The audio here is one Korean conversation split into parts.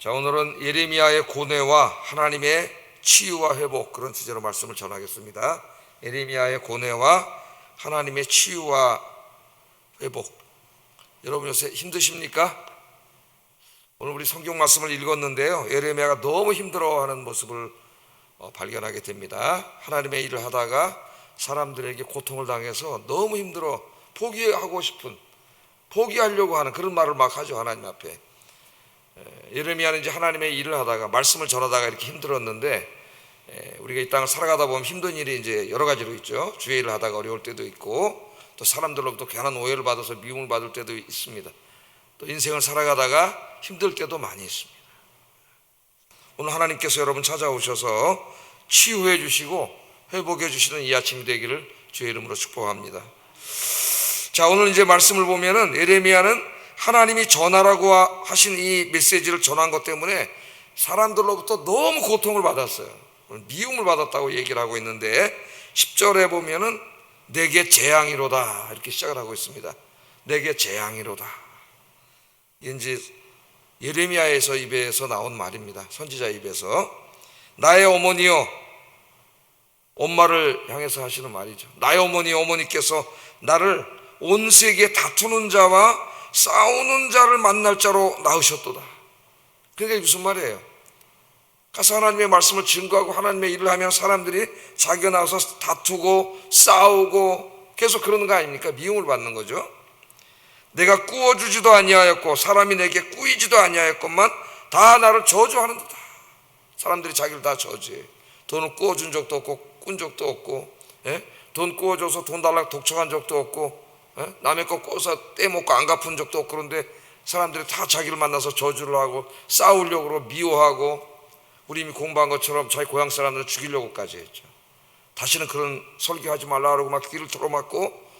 자, 오늘은 예레미야의 고뇌와 하나님의 치유와 회복 그런 주제로 말씀을 전하겠습니다. 예레미야의 고뇌와 하나님의 치유와 회복. 여러분 요새 힘드십니까? 오늘 우리 성경 말씀을 읽었는데요. 예레미야가 너무 힘들어하는 모습을 어, 발견하게 됩니다. 하나님의 일을 하다가 사람들에게 고통을 당해서 너무 힘들어 포기하고 싶은 포기하려고 하는 그런 말을 막 하죠 하나님 앞에. 에, 예레미야는 이제 하나님의 일을 하다가 말씀을 전하다가 이렇게 힘들었는데 에, 우리가 이 땅을 살아가다 보면 힘든 일이 이제 여러 가지로 있죠. 주의 일을 하다가 어려울 때도 있고 또 사람들로부터 괜한 오해를 받아서 미움을 받을 때도 있습니다. 또 인생을 살아가다가 힘들 때도 많이 있습니다. 오늘 하나님께서 여러분 찾아오셔서 치유해 주시고 회복해 주시는 이 아침이 되기를 주의 이름으로 축복합니다. 자, 오늘 이제 말씀을 보면은 에레미야는 하나님이 전하라고 하신 이 메시지를 전한 것 때문에 사람들로부터 너무 고통을 받았어요. 미움을 받았다고 얘기를 하고 있는데 10절에 보면은 내게 재앙이로다 이렇게 시작을 하고 있습니다. 내게 재앙이로다. 이제 예레미야에서 입에서 나온 말입니다. 선지자 입에서 나의 어머니여 엄마를 향해서 하시는 말이죠. 나의 어머니 어머니께서 나를 온 세계 다투는 자와 싸우는 자를 만날 자로 낳으셨도다. 그게 무슨 말이에요? 가서 하나님의 말씀을 증거하고 하나님의 일을 하면 사람들이 자기가 나와서 다투고 싸우고 계속 그러는 거 아닙니까? 미움을 받는 거죠. 내가 꾸어주지도 아니하였고 사람이 내게 꾸이지도 아니하였건만 다 나를 저주하는도다. 사람들이 자기를 다 저주해. 돈을 꾸어준 적도 없고 꾼 적도 없고 예? 돈 꾸어줘서 돈 달라고 독촉한 적도 없고 예? 남의 거 꾸어서 떼먹고 안 갚은 적도 없고 그런데 사람들이 다 자기를 만나서 저주를 하고 싸우려고 미워하고 우리 이미 공부한 것처럼 자기 고향 사람들을 죽이려고까지 했죠. 다시는 그런 설교하지 말라 그러고 막 귀를 틀어막고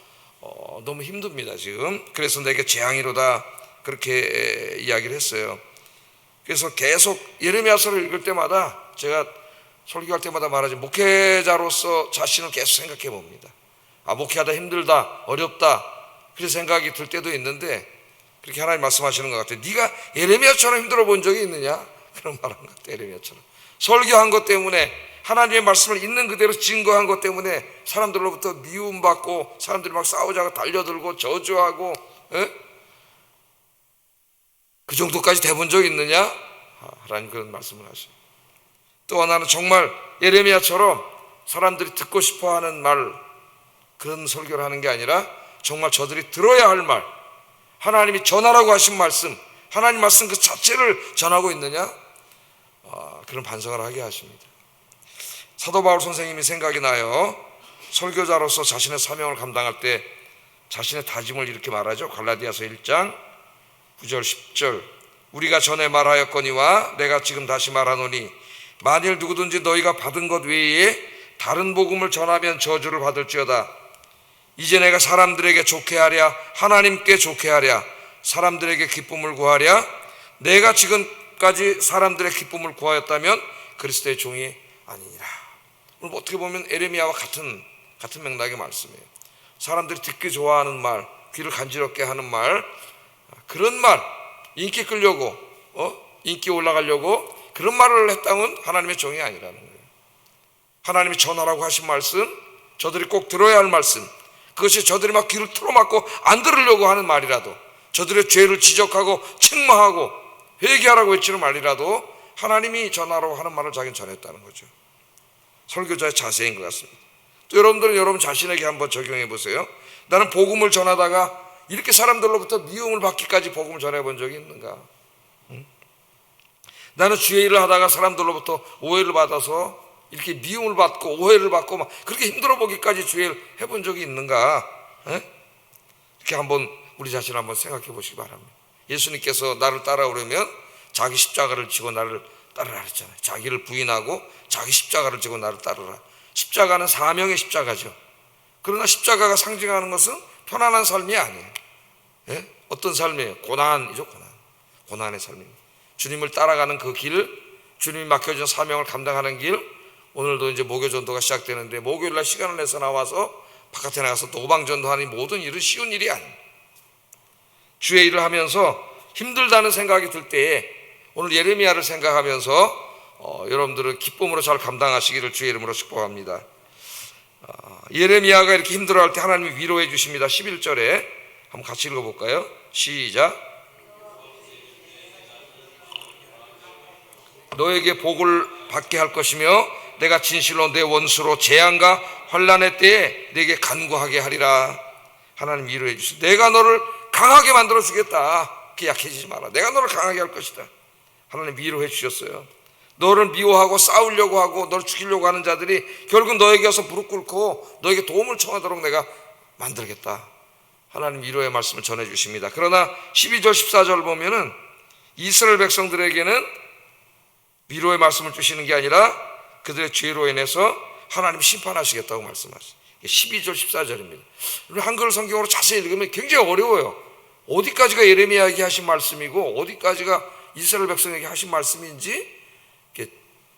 어, 너무 힘듭니다 지금. 그래서 내게 재앙이로다 그렇게 이야기를 했어요. 그래서 계속 예레미야서를 읽을 때마다 제가 설교할 때마다 말하지 목회자로서 자신을 계속 생각해 봅니다. 아 목회하다 힘들다 어렵다 그런 생각이 들 때도 있는데 그렇게 하나님 말씀하시는 것 같아요. 네가 예레미야처럼 힘들어 본 적이 있느냐? 그런 말한 것 같아요. 예레미야처럼 설교한 것 때문에 하나님의 말씀을 있는 그대로 증거한 것 때문에 사람들로부터 미움받고 사람들이 막 싸우자고 달려들고 저주하고 에? 그 정도까지 돼본 적 있느냐? 아, 하나님 그런 말씀을 하시요. 또 하나는 정말 예레미야처럼 사람들이 듣고 싶어하는 말 그런 설교를 하는 게 아니라 정말 저들이 들어야 할 말, 하나님이 전하라고 하신 말씀, 하나님 말씀 그 자체를 전하고 있느냐? 아, 그런 반성을 하게 하십니다. 사도 바울 선생님이 생각이 나요. 설교자로서 자신의 사명을 감당할 때 자신의 다짐을 이렇게 말하죠. 갈라디아서 1장 9절 10절 우리가 전에 말하였거니와 내가 지금 다시 말하노니 만일 누구든지 너희가 받은 것 외에 다른 복음을 전하면 저주를 받을지어다. 이제 내가 사람들에게 좋게 하랴 하나님께 좋게 하랴 사람들에게 기쁨을 구하랴 내가 지금까지 사람들의 기쁨을 구하였다면 그리스도의 종이 아니니라. 오늘 어떻게 보면 에레미야와 같은 같은 맥락의 말씀이에요. 사람들이 듣기 좋아하는 말, 귀를 간지럽게 하는 말, 그런 말, 인기 끌려고, 어? 인기 올라가려고 그런 말을 했다면 하나님의 종이 아니라는 거예요. 하나님이 전하라고 하신 말씀, 저들이 꼭 들어야 할 말씀, 그것이 저들이 막 귀를 틀어막고 안 들으려고 하는 말이라도, 저들의 죄를 지적하고 책망하고 회개하라고 외치는 말이라도 하나님이 전하라고 하는 말을 자기는 전했다는 거죠. 설교자의 자세인 것 같습니다. 또 여러분들은 여러분 자신에게 한번 적용해 보세요. 나는 복음을 전하다가 이렇게 사람들로부터 미움을 받기까지 복음을 전해 본 적이 있는가? 응? 나는 주의 일을 하다가 사람들로부터 오해를 받아서 이렇게 미움을 받고 오해를 받고 막 그렇게 힘들어 보기까지 주의 일을 해본 적이 있는가? 에? 이렇게 한번 우리 자신 한번 생각해 보시기 바랍니다. 예수님께서 나를 따라오려면 자기 십자가를 지고 나를 따르라 그랬잖아요. 자기를 부인하고 자기 십자가를 지고 나를 따르라. 십자가는 사명의 십자가죠. 그러나 십자가가 상징하는 것은 편안한 삶이 아니에요. 예? 어떤 삶이에요? 고난이죠, 고난. 고난의 삶입니다. 주님을 따라가는 그 길, 주님이 맡겨준 사명을 감당하는 길, 오늘도 이제 목요 전도가 시작되는데 목요일 날 시간을 내서 나와서 바깥에 나가서 노방 전도하는 모든 일은 쉬운 일이 아니에요. 주의 일을 하면서 힘들다는 생각이 들 때에 오늘 예레미야를 생각하면서 어, 여러분들은 기쁨으로 잘 감당하시기를 주의 이름으로 축복합니다. 어, 예레미야가 이렇게 힘들어할 때 하나님이 위로해 주십니다. 11절에 한번 같이 읽어볼까요? 시작. 너에게 복을 받게 할 것이며 내가 진실로 내 원수로 재앙과 환란의 때에 내게 간구하게 하리라. 하나님 위로해 주시. 내가 너를 강하게 만들어 주겠다. 그 약해지지 마라. 내가 너를 강하게 할 것이다. 하나님 위로해 주셨어요. 너를 미워하고 싸우려고 하고 너를 죽이려고 하는 자들이 결국 너에게 와서 무릎 꿇고 너에게 도움을 청하도록 내가 만들겠다. 하나님 위로의 말씀을 전해 주십니다. 그러나 12절 14절 보면은 이스라엘 백성들에게는 위로의 말씀을 주시는 게 아니라 그들의 죄로 인해서 하나님 심판하시겠다고 말씀하시죠. 12절 14절입니다. 한글 성경으로 자세히 읽으면 굉장히 어려워요. 어디까지가 예레미야에게 하신 말씀이고 어디까지가 이스라엘 백성에게 하신 말씀인지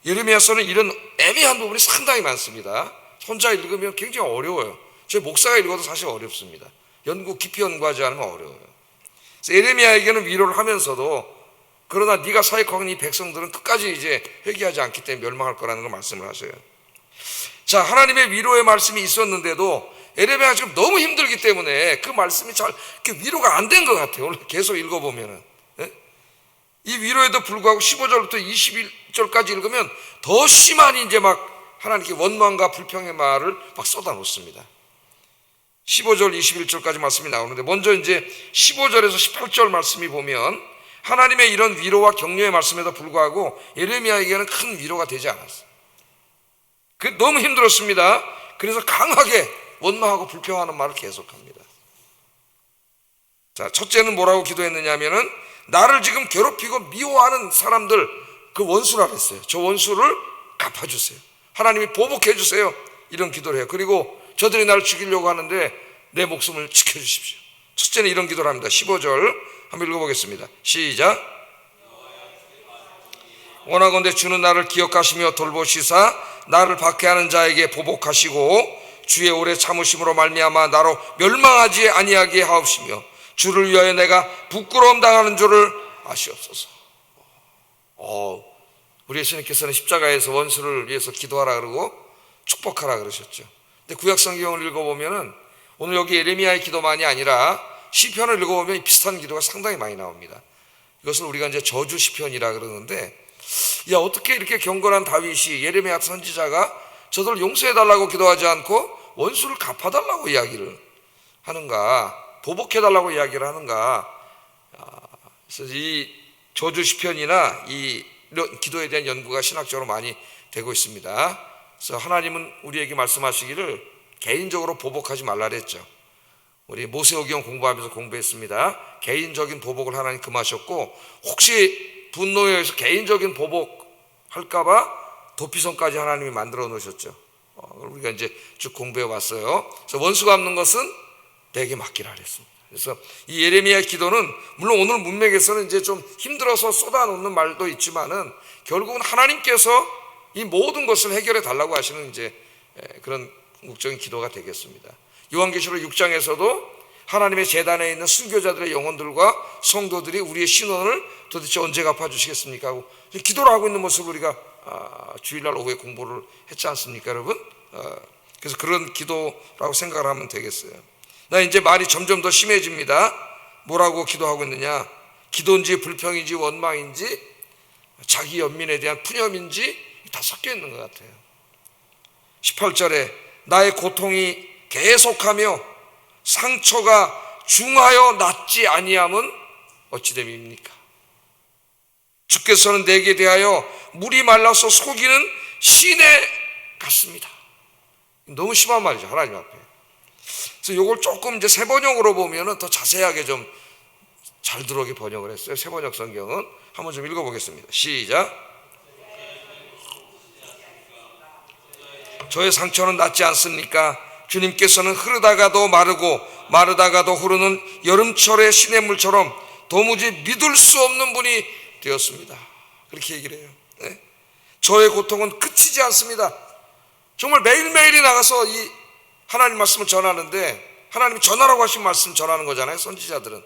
예레미야서는 이런 애매한 부분이 상당히 많습니다. 혼자 읽으면 굉장히 어려워요. 제 목사가 읽어도 사실 어렵습니다. 연구 깊이 연구하지 않으면 어려워요. 예레미야에게는 위로를 하면서도 그러나 네가 사역하는 이 백성들은 끝까지 이제 회개하지 않기 때문에 멸망할 거라는 걸 말씀을 하세요. 자, 하나님의 위로의 말씀이 있었는데도 에레미야가 지금 너무 힘들기 때문에 그 말씀이 잘 이렇게 위로가 안 된 것 같아요. 계속 읽어보면은. 예? 이 위로에도 불구하고 15절부터 21절까지 읽으면 더 심한 이제 막 하나님께 원망과 불평의 말을 막 쏟아 놓습니다. 15절, 21절까지 말씀이 나오는데 먼저 이제 15절에서 18절 말씀이 보면 하나님의 이런 위로와 격려의 말씀에도 불구하고 예레미야에게는 큰 위로가 되지 않았어요. 그 너무 힘들었습니다. 그래서 강하게 원망하고 불평하는 말을 계속합니다. 자, 첫째는 뭐라고 기도했느냐면은 나를 지금 괴롭히고 미워하는 사람들 그 원수라 그랬어요. 저 원수를 갚아 주세요. 하나님이 보복해 주세요. 이런 기도를 해요. 그리고 저들이 나를 죽이려고 하는데 내 목숨을 지켜 주십시오. 첫째는 이런 기도를 합니다. 15절 한번 읽어보겠습니다. 시작. 원하건대 주는 나를 기억하시며 돌보시사 나를 박해하는 자에게 보복하시고 주의 오래 참으심으로 말미암아 나로 멸망하지 아니하게 하옵시며 주를 위하여 내가 부끄러움 당하는 줄을 아시옵소서. 어, 우리 예수님께서는 십자가에서 원수를 위해서 기도하라 그러고 축복하라 그러셨죠. 근데 구약 성경을 읽어보면은 오늘 여기 예레미야의 기도만이 아니라 시편을 읽어보면 비슷한 기도가 상당히 많이 나옵니다. 이것을 우리가 이제 저주 시편이라 그러는데 야 어떻게 이렇게 경건한 다윗이 예레미야 선지자가 저들을 용서해 달라고 기도하지 않고 원수를 갚아 달라고 이야기를 하는가 보복해 달라고 이야기를 하는가 아, 그래서 이 저주 시편이나 이 기도에 대한 연구가 신학적으로 많이 되고 있습니다. 그래서 하나님은 우리에게 말씀하시기를 개인적으로 보복하지 말라 그랬죠. 우리 모세오경 공부하면서 공부했습니다. 개인적인 보복을 하나님 금하셨고 혹시 분노에 의해서 개인적인 보복 할까봐 도피성까지 하나님이 만들어 놓으셨죠. 어, 우리가 이제 쭉 공부해 왔어요. 그래서 원수 갚는 것은 내게 맡기라 그랬습니다. 그래서 이 예레미야 기도는 물론 오늘 문맥에서는 이제 좀 힘들어서 쏟아놓는 말도 있지만은 결국은 하나님께서 이 모든 것을 해결해 달라고 하시는 이제 그런 궁극적인 기도가 되겠습니다. 요한계시록 6장에서도 하나님의 재단에 있는 순교자들의 영혼들과 성도들이 우리의 신원을 도대체 언제 갚아주시겠습니까? 하고 기도를 하고 있는 모습을 우리가 아, 주일날 오후에 공부를 했지 않습니까, 여러분? 아, 그래서 그런 기도라고 생각을 하면 되겠어요. 나 이제 말이 점점 더 심해집니다. 뭐라고 기도하고 있느냐? 기도인지 불평인지 원망인지 자기 연민에 대한 푸념인지 다 섞여 있는 것 같아요. 18절에 나의 고통이 계속하며 상처가 중하여 낫지 아니함은 어찌 됨입니까? 주께서는 내게 대하여 물이 말라서 속이는 시내 같습니다. 너무 심한 말이죠 하나님 앞에. 그래서 이걸 조금 이제 세 번역으로 보면은 더 자세하게 좀 잘 들어오게 번역을 했어요. 세 번역 성경은 한번 좀 읽어보겠습니다. 시작. 저의 상처는 낫지 않습니까? 주님께서는 흐르다가도 마르고 마르다가도 흐르는 여름철의 시냇물처럼 도무지 믿을 수 없는 분이 되었습니다. 그렇게 얘기를 해요. 네? 저의 고통은 끝이지 않습니다. 정말 매일매일이 나가서 이 하나님 말씀을 전하는데 하나님 전하라고 하신 말씀 전하는 거잖아요. 선지자들은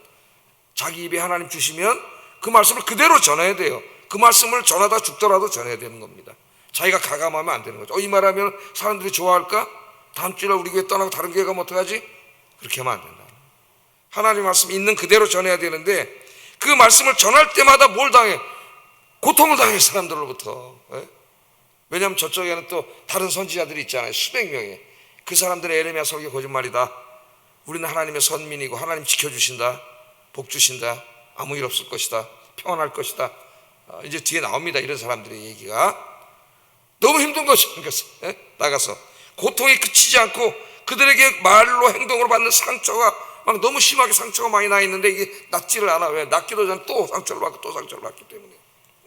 자기 입에 하나님 주시면 그 말씀을 그대로 전해야 돼요. 그 말씀을 전하다 죽더라도 전해야 되는 겁니다. 자기가 가감하면 안 되는 거죠. 어, 이 말하면 사람들이 좋아할까? 다음 주에 우리 교회 떠나고 다른 교회 가면 어떡하지? 그렇게 하면 안 된다. 하나님 말씀 있는 그대로 전해야 되는데 그 말씀을 전할 때마다 뭘 당해? 고통을 당해 사람들로부터. 예? 왜냐하면 저쪽에는 또 다른 선지자들이 있잖아요. 수백 명의 그 사람들의 에레미야 설교 거짓말이다. 우리는 하나님의 선민이고 하나님 지켜주신다. 복 주신다. 아무 일 없을 것이다. 평안할 것이다. 어, 이제 뒤에 나옵니다. 이런 사람들의 얘기가 너무 힘든 거죠. 그러니까 예? 나가서 고통이 그치지 않고 그들에게 말로 행동으로 받는 상처가 막 너무 심하게 상처가 많이 나 있는데 이게 낫지를 않아. 왜? 낫기도 전에 또 상처를 받고 또 상처를 받기 때문에.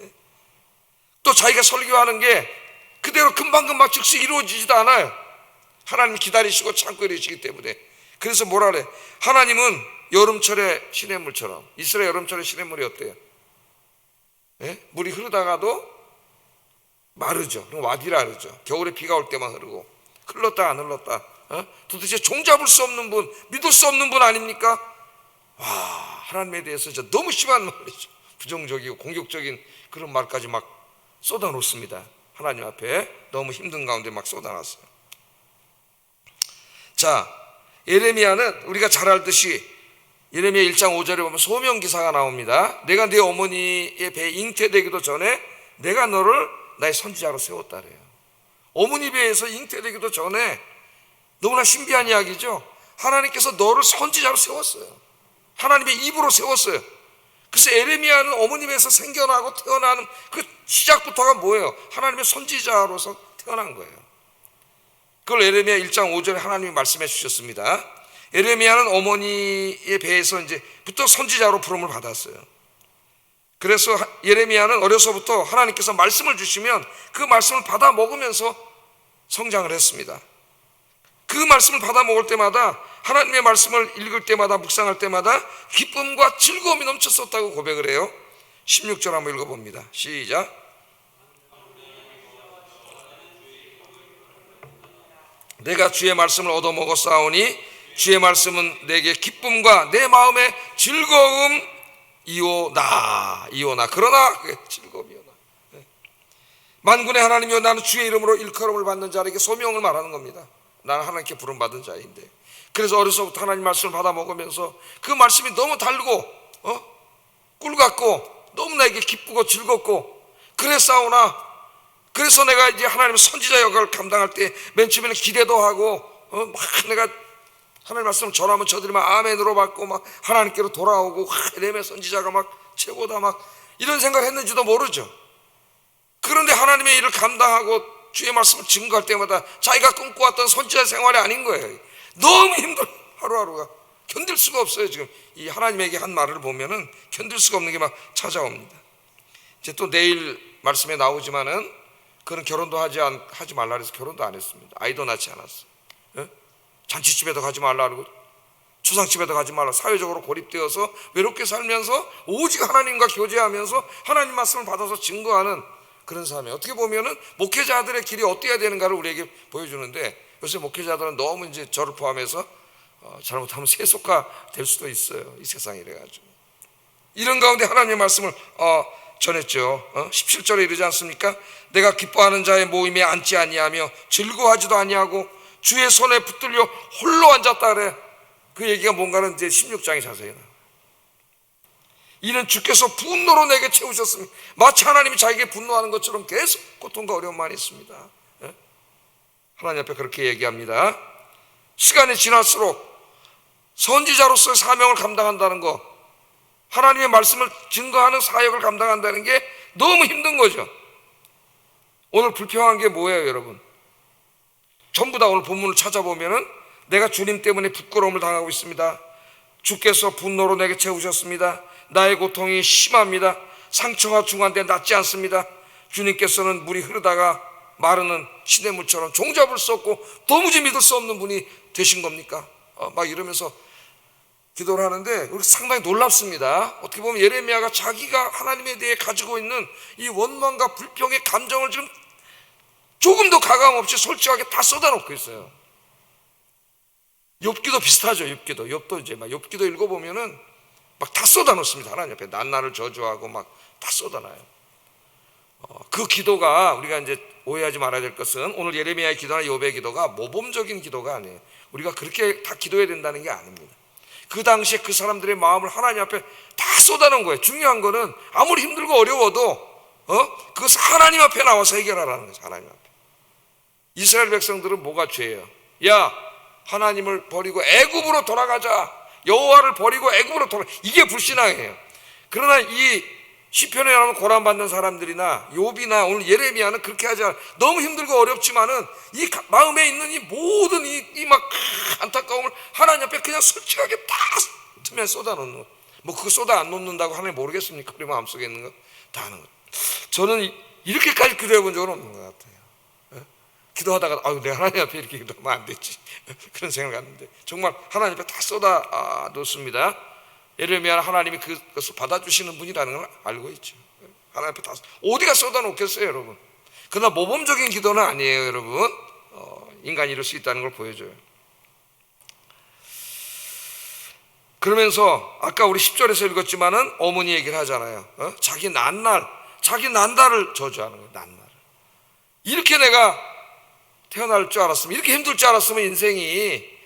예? 또 자기가 설교하는 게 그대로 금방금방 즉시 이루어지지도 않아요. 하나님 기다리시고 참고 이러시기 때문에. 그래서 뭐라 그래? 하나님은 여름철의 시냇물처럼 이스라엘 여름철의 시냇물이 어때요? 예? 물이 흐르다가도 마르죠. 그럼 와디라 그러죠. 겨울에 비가 올 때만 흐르고 흘렀다 안 흘렀다. 어? 도대체 종잡을 수 없는 분, 믿을 수 없는 분 아닙니까? 와 하나님에 대해서 진짜 너무 심한 말이죠. 부정적이고 공격적인 그런 말까지 막 쏟아놓습니다. 하나님 앞에 너무 힘든 가운데 막 쏟아놨어요. 자, 예레미야는 우리가 잘 알듯이 예레미야 1장 5절에 보면 소명 기사가 나옵니다. 내가 네 어머니의 배에 잉태되기도 전에 내가 너를 나의 선지자로 세웠다 그래요. 어머니 배에서 잉태되기도 전에 너무나 신비한 이야기죠. 하나님께서 너를 선지자로 세웠어요. 하나님의 입으로 세웠어요. 그래서 에레미야는 어머니 배에서 생겨나고 태어나는 그 시작부터가 뭐예요? 하나님의 선지자로서 태어난 거예요. 그걸 에레미야 1장 5절에 하나님이 말씀해 주셨습니다. 에레미야는 어머니의 배에서 이제부터 선지자로 부름을 받았어요. 그래서 예레미야는 어려서부터 하나님께서 말씀을 주시면 그 말씀을 받아 먹으면서 성장을 했습니다. 그 말씀을 받아 먹을 때마다 하나님의 말씀을 읽을 때마다 묵상할 때마다 기쁨과 즐거움이 넘쳤었다고 고백을 해요. 16절 한번 읽어봅니다. 시작. 내가 주의 말씀을 얻어 먹었사오니 주의 말씀은 내게 기쁨과 내 마음의 즐거움 이오나 이오나 그러나 즐거움이오나 네. 만군의 하나님이여 나는 주의 이름으로 일컬음을 받는 자에게 소명을 말하는 겁니다. 나는 하나님께 부름 받은 자인데 그래서 어려서부터 하나님 말씀을 받아 먹으면서 그 말씀이 너무 달고 어? 꿀 같고 너무 나에게 기쁘고 즐겁고 그랬사오나 그래서 내가 이제 하나님 선지자 역할을 감당할 때 맨 처음에는 기대도 하고 어? 막 내가 하나님 말씀을 전하면 저들이 막 아멘으로 받고 막 하나님께로 돌아오고 레메 선지자가 막 최고다 막 이런 생각을 했는지도 모르죠. 그런데 하나님의 일을 감당하고 주의 말씀을 증거할 때마다 자기가 꿈꿔왔던 선지자 생활이 아닌 거예요. 너무 힘들어 하루하루가 견딜 수가 없어요. 지금 이 하나님에게 한 말을 보면은 견딜 수가 없는 게 막 찾아옵니다. 이제 또 내일 말씀에 나오지만은 그런 결혼도 하지 않, 하지 말라 그래서 결혼도 안 했습니다. 아이도 낳지 않았어요. 예? 잔치집에도 가지 말라 그러고 추상집에도 가지 말라 사회적으로 고립되어서 외롭게 살면서 오직 하나님과 교제하면서 하나님 말씀을 받아서 증거하는 그런 삶이 어떻게 보면은 목회자들의 길이 어때야 되는가를 우리에게 보여주는데 요새 목회자들은 너무 이제 저를 포함해서 어, 잘못하면 세속화 될 수도 있어요 이 세상이 래가지고 이런 가운데 하나님의 말씀을 어, 전했죠 어? 17절에 이르지 않습니까 내가 기뻐하는 자의 모임에 앉지 아니하며 즐거워하지도 아니하고 주의 손에 붙들려 홀로 앉았다 그래 그 얘기가 뭔가는 이제 16장에 자세히 나와요 이는 주께서 분노로 내게 채우셨으니 마치 하나님이 자기에게 분노하는 것처럼 계속 고통과 어려움만 있습니다. 예? 하나님 앞에 그렇게 얘기합니다. 시간이 지날수록 선지자로서의 사명을 감당한다는 것, 하나님의 말씀을 증거하는 사역을 감당한다는 게 너무 힘든 거죠. 오늘 불평한 게 뭐예요, 여러분? 전부 다 오늘 본문을 찾아보면은 내가 주님 때문에 부끄러움을 당하고 있습니다. 주께서 분노로 내게 채우셨습니다. 나의 고통이 심합니다. 상처가 중한데 낫지 않습니다. 주님께서는 물이 흐르다가 마르는 시냇물처럼 종잡을 수 없고 도무지 믿을 수 없는 분이 되신 겁니까? 어, 막 이러면서 기도를 하는데 상당히 놀랍습니다. 어떻게 보면 예레미야가 자기가 하나님에 대해 가지고 있는 이 원망과 불평의 감정을 지금 조금 도 가감 없이 솔직하게 다 쏟아놓고 있어요. 욥기도 비슷하죠. 욥기도 욥도 이제 막 욥기도 읽어 보면은 막 다 쏟아 놓습니다. 하나님 앞에 난나를 저주하고 막 다 쏟아 놔요. 그 기도가 우리가 이제 오해하지 말아야 될 것은 오늘 예레미야의 기도나 요배의 기도가 모범적인 기도가 아니에요. 우리가 그렇게 다 기도해야 된다는 게 아닙니다. 그 당시에 그 사람들의 마음을 하나님 앞에 다 쏟아놓은 거예요. 중요한 거는 아무리 힘들고 어려워도 어? 그것을 하나님 앞에 나와서 해결하라는 거죠. 하나님 앞에. 이스라엘 백성들은 뭐가 죄예요? 야 하나님을 버리고 애굽으로 돌아가자. 여호와를 버리고 애굽으로 돌아. 이게 불신앙이에요. 그러나 이 시편에 나오는 고난 받는 사람들이나 욥이나 오늘 예레미야는 그렇게 하지 않아. 너무 힘들고 어렵지만은 이 가- 마음에 있는 이 모든 이막 안타까움을 하나님 앞에 그냥 솔직하게 다 틈에 쏟아 놓는 거. 뭐 그거 쏟아 안 놓는다고 하나님 모르겠습니까? 우리 마음속에 있는 거 다 하는 거. 저는 이- 이렇게까지 기도해 본 적은 없는 것 같아요. 예? 기도하다가 아유 내가 하나님 앞에 이렇게 기도하면 안 되지 그런 생각을 갖는데 정말 하나님 앞에 다 쏟아 아, 놓습니다. 예레미야는 하나님이 그것을 받아주시는 분이라는 걸 알고 있죠. 하나님 앞에 다 어디가 쏟아 놓겠어요, 여러분. 그러나 모범적인 기도는 아니에요, 여러분. 어, 인간이 이럴 수 있다는 걸 보여줘요. 그러면서 아까 우리 10절에서 읽었지만은 어머니 얘기를 하잖아요. 어? 자기 난날, 자기 난달을 저주하는 거예요. 난날. 이렇게 내가 태어날 줄 알았으면 이렇게 힘들 줄 알았으면 인생이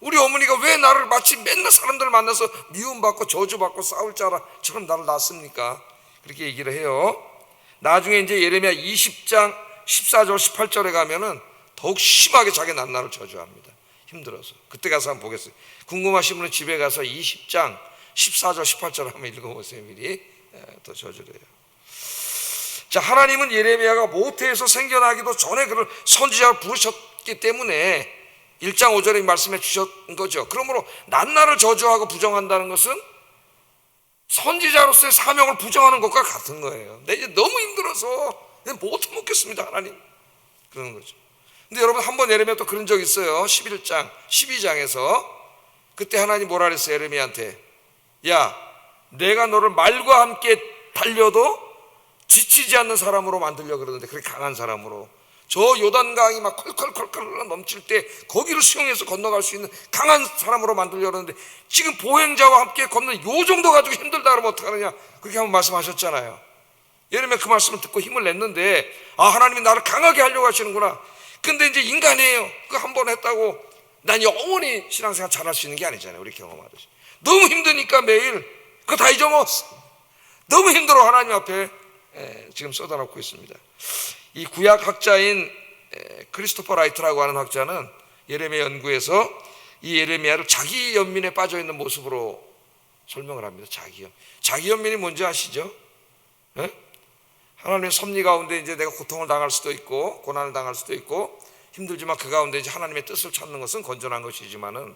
우리 어머니가 왜 나를 마치 맨날 사람들 만나서 미움받고 저주받고 싸울 자처럼 나를 낳습니까? 그렇게 얘기를 해요. 나중에 이제 예레미야 20장 14절 18절에 가면은 더욱 심하게 자기 난나를 저주합니다. 힘들어서. 그때 가서 한번 보겠어요. 궁금하신 분은 집에 가서 20장 14절 18절 한번 읽어보세요. 미리 예, 더 저주를 해요. 자, 하나님은 예레미야가 모태에서 생겨나기도 전에 그를 선지자로 부르셨기 때문에 1장 5절에 말씀해 주셨던 거죠. 그러므로 난나를 저주하고 부정한다는 것은 선지자로서의 사명을 부정하는 것과 같은 거예요. 내 이제 너무 힘들어서 못 먹겠습니다, 하나님. 그러는 거죠. 근데 여러분 한 번 예레미야 또 그런 적 있어요. 11장, 12장에서 그때 하나님 뭐라 그랬어요, 예레미야한테? 야, 내가 너를 말과 함께 달려도 지치지 않는 사람으로 만들려 그러는데 그렇게 강한 사람으로. 저 요단강이 막 컬컬컬컬 넘칠 때 거기를 수용해서 건너갈 수 있는 강한 사람으로 만들려 그러는데 지금 보행자와 함께 걷는 요 정도 가지고 힘들다 그러면 어떡하느냐? 그렇게 한번 말씀하셨잖아요. 예레미야 그 말씀을 듣고 힘을 냈는데 아 하나님이 나를 강하게 하려고 하시는구나. 근데 이제 인간이에요. 그 한 번 했다고 난 영원히 신앙생활 잘할 수 있는 게 아니잖아요 우리 경험하듯이. 너무 힘드니까 매일 그거 다 잊어먹었어. 너무 힘들어 하나님 앞에 에, 지금 쏟아놓고 있습니다. 이 구약 학자인 에, 크리스토퍼 라이트라고 하는 학자는 예레미야 연구에서 이 예레미야를 자기 연민에 빠져 있는 모습으로 설명을 합니다. 자기 연. 자기 연민이 뭔지 아시죠? 에? 하나님의 섭리 가운데 이제 내가 고통을 당할 수도 있고 고난을 당할 수도 있고 힘들지만 그 가운데 이제 하나님의 뜻을 찾는 것은 건전한 것이지만은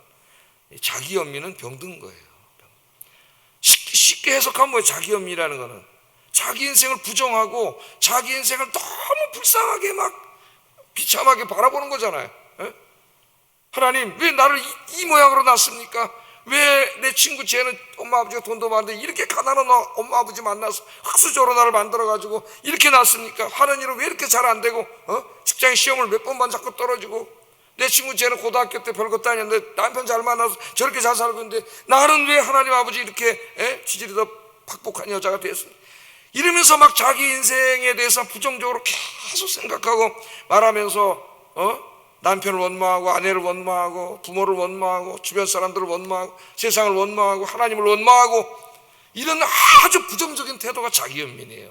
이 자기 연민은 병든 거예요. 쉽게, 해석하면 뭐예요? 자기 연민이라는 거는 자기 인생을 부정하고 자기 인생을 너무 불쌍하게 막 비참하게 바라보는 거잖아요. 예? 하나님 왜 나를 이, 이 모양으로 낳습니까? 왜 내 친구 쟤는 엄마 아버지가 돈도 많은데 이렇게 가난한 어- 엄마 아버지 만나서 흑수저로 나를 만들어 가지고 이렇게 낳습니까? 하는 일은 왜 이렇게 잘 안 되고 어? 직장 시험을 몇 번만 자꾸 떨어지고 내 친구 쟤는 고등학교 때 별것도 아니었는데 남편 잘 만나서 저렇게 잘 살고 있는데 나는 왜 하나님 아버지 이렇게 에? 지질이 더 팍복한 여자가 됐습니까? 이러면서 막 자기 인생에 대해서 부정적으로 계속 생각하고 말하면서 어? 남편을 원망하고 아내를 원망하고 부모를 원망하고 주변 사람들을 원망하고 세상을 원망하고 하나님을 원망하고 이런 아주 부정적인 태도가 자기 연민이에요.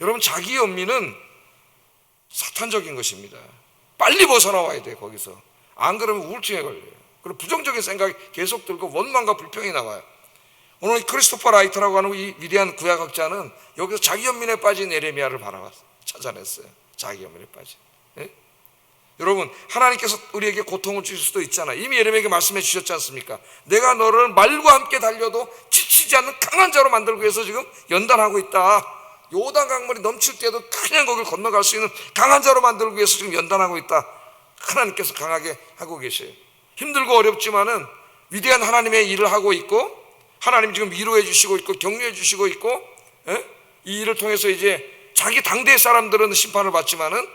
여러분 자기 연민은 사탄적인 것입니다. 빨리 벗어나와야 돼 거기서. 안 그러면 우울증에 걸려요. 그리고 부정적인 생각이 계속 들고 원망과 불평이 나와요. 오늘 크리스토퍼 라이트라고 하는 이 위대한 구약학자는 여기서 자기 연민에 빠진 에레미야를 바라봤 찾아냈어요. 자기 연민에 빠진. 예? 여러분 하나님께서 우리에게 고통을 주실 수도 있잖아. 이미 예레미야에게 말씀해 주셨지 않습니까? 내가 너를 말과 함께 달려도 지치지 않는 강한 자로 만들기 위해서 지금 연단하고 있다. 요단 강물이 넘칠 때도 그냥 거길 건너갈 수 있는 강한 자로 만들기 위해서 지금 연단하고 있다. 하나님께서 강하게 하고 계셔요. 힘들고 어렵지만은 위대한 하나님의 일을 하고 있고 하나님 지금 위로해 주시고 있고 격려해 주시고 있고 예? 이 일을 통해서 이제 자기 당대 사람들은 심판을 받지만은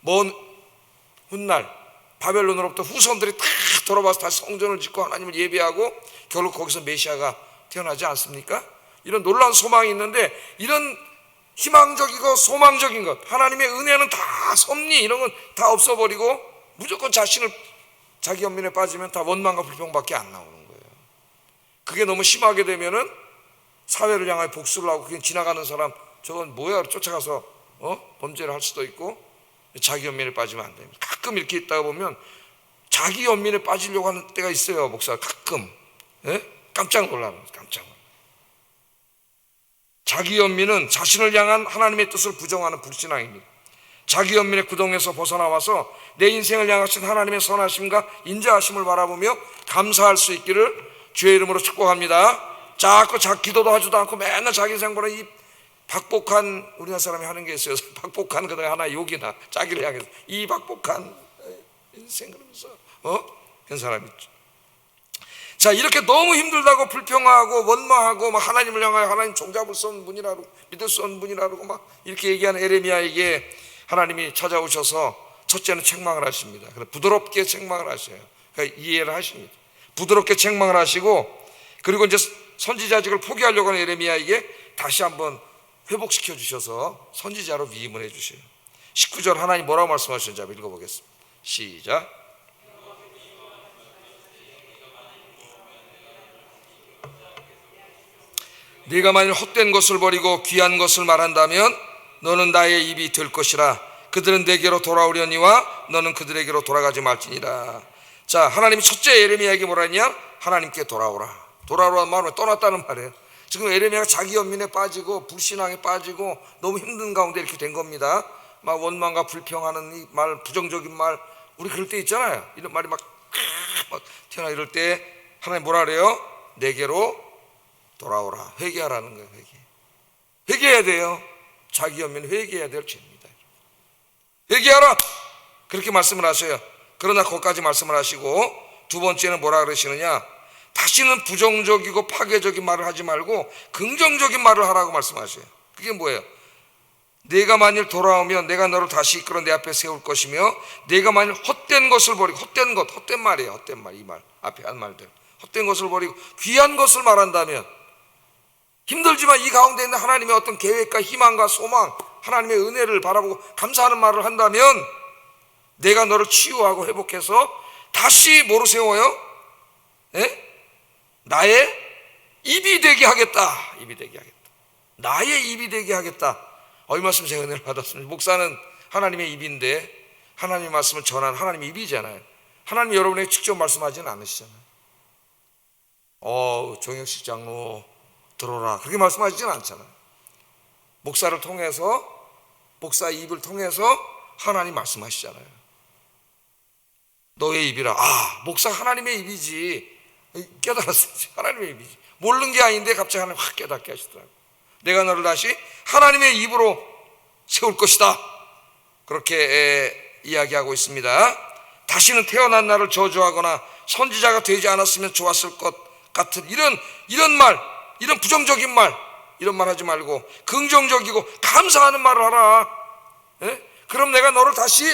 먼 훗날 바벨론으로부터 후손들이 다 돌아와서 다시 성전을 짓고 하나님을 예배하고 결국 거기서 메시아가 태어나지 않습니까? 이런 놀라운 소망이 있는데 이런 희망적이고 소망적인 것, 하나님의 은혜는 다 섭리 이런 건 다 없어버리고 무조건 자신을 자기 연민에 빠지면 다 원망과 불평밖에 안 나오는. 그게 너무 심하게 되면은 사회를 향하여 복수를 하고 그냥 지나가는 사람 저건 뭐야 쫓아가서 어 범죄를 할 수도 있고 자기 연민에 빠지면 안 됩니다. 가끔 이렇게 있다가 보면 자기 연민에 빠지려고 하는 때가 있어요, 목사. 가끔 예? 깜짝 놀라면 깜짝 놀라. 자기 연민은 자신을 향한 하나님의 뜻을 부정하는 불신앙입니다. 자기 연민의 구덩에서 벗어나와서 내 인생을 향하신 하나님의 선하심과 인자하심을 바라보며 감사할 수 있기를 주의 이름으로 축복합니다. 자꾸 자 기도도 하지도 않고 맨날 자기 생각보다 이 박복한 우리나라 사람이 하는 게 있어요. 박복한 그다음 하나 욕이나 자기를 향해서 이 박복한 인생 그러면서 어 그런 사람이 있죠. 자 이렇게 너무 힘들다고 불평하고 원망하고 막 하나님을 향하여 하나님 종잡을 수 없는 분이라고 믿을 수 없는 분이라고 막 이렇게 얘기하는 에레미야에게 하나님이 찾아오셔서 첫째는 책망을 하십니다. 그래서 부드럽게 책망을 하셔요. 그러니까 이해를 하십니다. 부드럽게 책망을 하시고 그리고 이제 선지자직을 포기하려고 하는 에레미야에게 다시 한번 회복시켜 주셔서 선지자로 위임을 해 주셔요. 19절 하나님 뭐라고 말씀하셨는지 한번 읽어보겠습니다. 시작. 네가 만일 헛된 것을 버리고 귀한 것을 말한다면 너는 나의 입이 될 것이라 그들은 내게로 돌아오려니와 너는 그들에게로 돌아가지 말지니라 자 하나님이 첫째 예레미야에게 뭐라 했냐 하나님께 돌아오라 돌아오라는 말은 떠났다는 말이에요 지금 예레미야가 자기 연민에 빠지고 불신앙에 빠지고 너무 힘든 가운데 이렇게 된 겁니다 막 원망과 불평하는 이 말 부정적인 말 우리 그럴 때 있잖아요 이런 말이 막, 막 튀어나 이럴 때 하나님 뭐라 그래요 내게로 돌아오라. 회개하라는 거예요, 회개. 회개해야 돼요. 자기 연민 회개해야 될 죄입니다. 회개하라. 그렇게 말씀을 하셔요. 그러나 거기까지 말씀을 하시고 두 번째는 뭐라 그러시느냐? 다시는 부정적이고 파괴적인 말을 하지 말고 긍정적인 말을 하라고 말씀하셔요. 그게 뭐예요? 내가 만일 돌아오면 내가 너를 다시 이끌어 내 앞에 세울 것이며 내가 만일 헛된 것을 버리고 헛된 것, 헛된 말이에요. 헛된 말, 이 말. 앞에 한 말들. 헛된 것을 버리고 귀한 것을 말한다면 힘들지만 이 가운데 있는 하나님의 어떤 계획과 희망과 소망, 하나님의 은혜를 바라보고 감사하는 말을 한다면 내가 너를 치유하고 회복해서 다시 뭐로 세워요? 예? 나의 입이 되게 하겠다. 입이 되게 하겠다. 나의 입이 되게 하겠다. 어, 이 말씀 제가 은혜를 받았습니다. 목사는 하나님의 입인데 하나님의 말씀을 전한 하나님의 입이잖아요. 하나님 여러분에게 직접 말씀하지는 않으시잖아요. 어, 정영식 장로 들어라. 그렇게 말씀하시지는 않잖아요. 목사를 통해서 목사 입을 통해서 하나님 말씀하시잖아요. 너의 입이라. 아, 목사 하나님의 입이지. 깨달았어요. 하나님의 입이지. 모르는 게 아닌데 갑자기 하나님 확 깨닫게 하시더라고요. 내가 너를 다시 하나님의 입으로 세울 것이다. 그렇게 이야기하고 있습니다. 다시는 태어난 나를 저주하거나 선지자가 되지 않았으면 좋았을 것 같은 이런 이런 말, 이런 부정적인 말, 이런 말 하지 말고 긍정적이고 감사하는 말을 하라. 예? 그럼 내가 너를 다시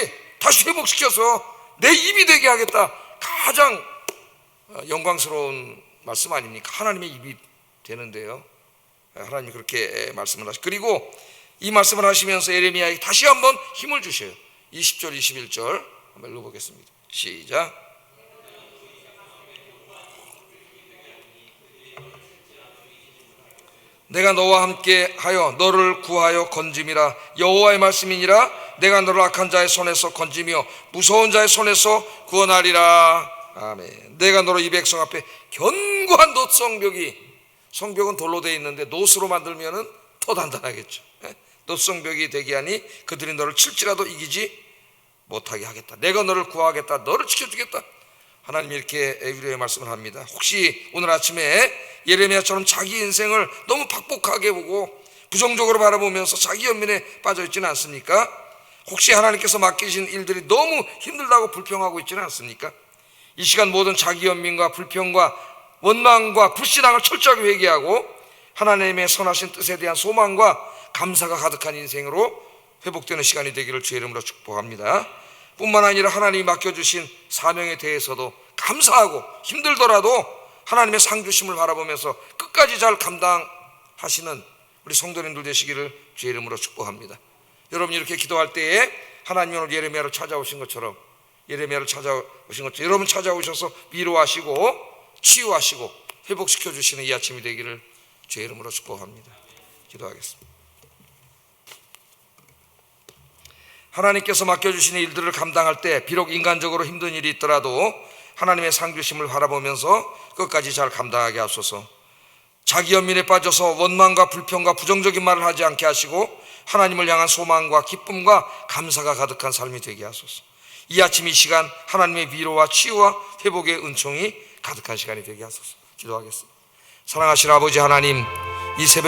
다시 회복시켜서 내 입이 되게 하겠다. 가장 영광스러운 말씀 아닙니까? 하나님의 입이 되는데요. 하나님 그렇게 말씀을 하시. 그리고 이 말씀을 하시면서 예레미야에게 다시 한번 힘을 주셔요. 20절, 21절 한번 읽어보겠습니다. 시작. 내가 너와 함께 하여 너를 구하여 건짐이라 여호와의 말씀이니라 내가 너를 악한 자의 손에서 건지며 무서운 자의 손에서 구원하리라. 아멘. 내가 너를 이 백성 앞에 견고한 놋 성벽이 성벽은 돌로 되어 있는데 놋으로 만들면은 더 단단하겠죠. 놋 성벽이 되게 하니 그들이 너를 칠지라도 이기지 못하게 하겠다. 내가 너를 구하겠다. 너를 지켜주겠다. 하나님 이렇게 위로의 말씀을 합니다. 혹시 오늘 아침에 예레미야처럼 자기 인생을 너무 박복하게 보고 부정적으로 바라보면서 자기 연민에 빠져 있지는 않습니까? 혹시 하나님께서 맡기신 일들이 너무 힘들다고 불평하고 있지는 않습니까? 이 시간 모든 자기 연민과 불평과 원망과 불신앙을 철저하게 회개하고 하나님의 선하신 뜻에 대한 소망과 감사가 가득한 인생으로 회복되는 시간이 되기를 주의 이름으로 축복합니다. 뿐만 아니라 하나님이 맡겨주신 사명에 대해서도 감사하고 힘들더라도 하나님의 상주심을 바라보면서 끝까지 잘 감당하시는 우리 성도님들 되시기를 주의 이름으로 축복합니다. 여러분 이렇게 기도할 때에 하나님 오늘 예레미야를 찾아오신 것처럼 예레미야를 찾아오신 것처럼 여러분 찾아오셔서 위로하시고 치유하시고 회복시켜 주시는 이 아침이 되기를 주의 이름으로 축복합니다. 기도하겠습니다. 하나님께서 맡겨주시는 일들을 감당할 때 비록 인간적으로 힘든 일이 있더라도 하나님의 상주심을 바라보면서 끝까지 잘 감당하게 하소서 자기 연민에 빠져서 원망과 불평과 부정적인 말을 하지 않게 하시고 하나님을 향한 소망과 기쁨과 감사가 가득한 삶이 되게 하소서. 이 아침 이 시간 하나님의 위로와 치유와 회복의 은총이 가득한 시간이 되게 하소서. 기도하겠습니다. 사랑하시는 아버지 하나님 이 새벽